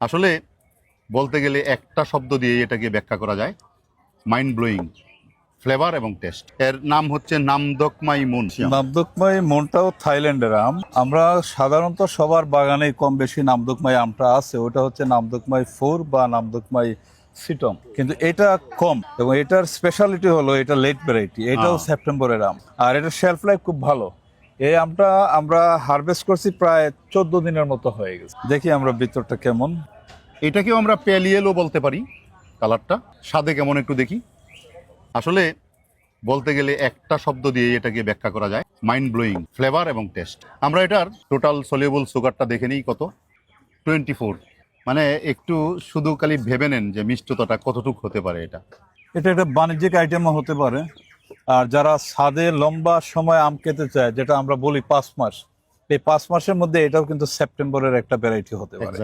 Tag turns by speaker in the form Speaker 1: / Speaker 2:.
Speaker 1: আসলে বলতে গেলে একটা শব্দ দিয়ে এটাকে ব্যাখ্যা করা যায়। মাইন্ড ব্লোয়িং ফ্লেভার এবং টেস্ট এর নাম হচ্ছে নামদকমাই মুন
Speaker 2: নামদকমাই মনটাও থাইল্যান্ডের আম। আমরা সাধারণত সবার বাগানে কম বেশি নামদুকমাই আমটা আছে। ওটা হচ্ছে নামদকমাই ফোর বা নামদুকমাই সিটম। কিন্তু এটা কম এবং এটার স্পেশালিটি হলো এটা লেট ভ্যারাইটি এটাও সেপ্টেম্বরের আম। আর এটা শেলফ লাইফ খুব ভালো। এই আমটা আমরা হারভেস্ট করছি প্রায় চোদ্দ দিনের মতো হয়ে গেছে। দেখি আমরা ভিতরটা কেমন।
Speaker 1: এটাকেও আমরা প্যালিয়েলও বলতে পারি কালারটা। স্বাদে কেমন একটু দেখি। আসলে বলতে গেলে একটা শব্দ দিয়ে এটাকে ব্যাখ্যা করা যায়। মাইন্ড ব্লোয়িং ফ্লেভার এবং টেস্ট আমরা এটার টোটাল সলিউবল সুগারটা দেখে নিই কত। টোয়েন্টি ফোর মানে একটু শুধু খালি ভেবে নেন যে মিষ্টতাটা কতটুকু হতে পারে এটা।
Speaker 2: এটা একটা বাণিজ্যিক আইটেমও হতে পারে। আর যারা ছাদে লম্বা সময় আম খেতে চায়, যেটা আমরা বলি পাঁচ মাস, এই পাঁচ মাসের মধ্যে এটাও কিন্তু সেপ্টেম্বরের একটা ভ্যারাইটি হতে পারে।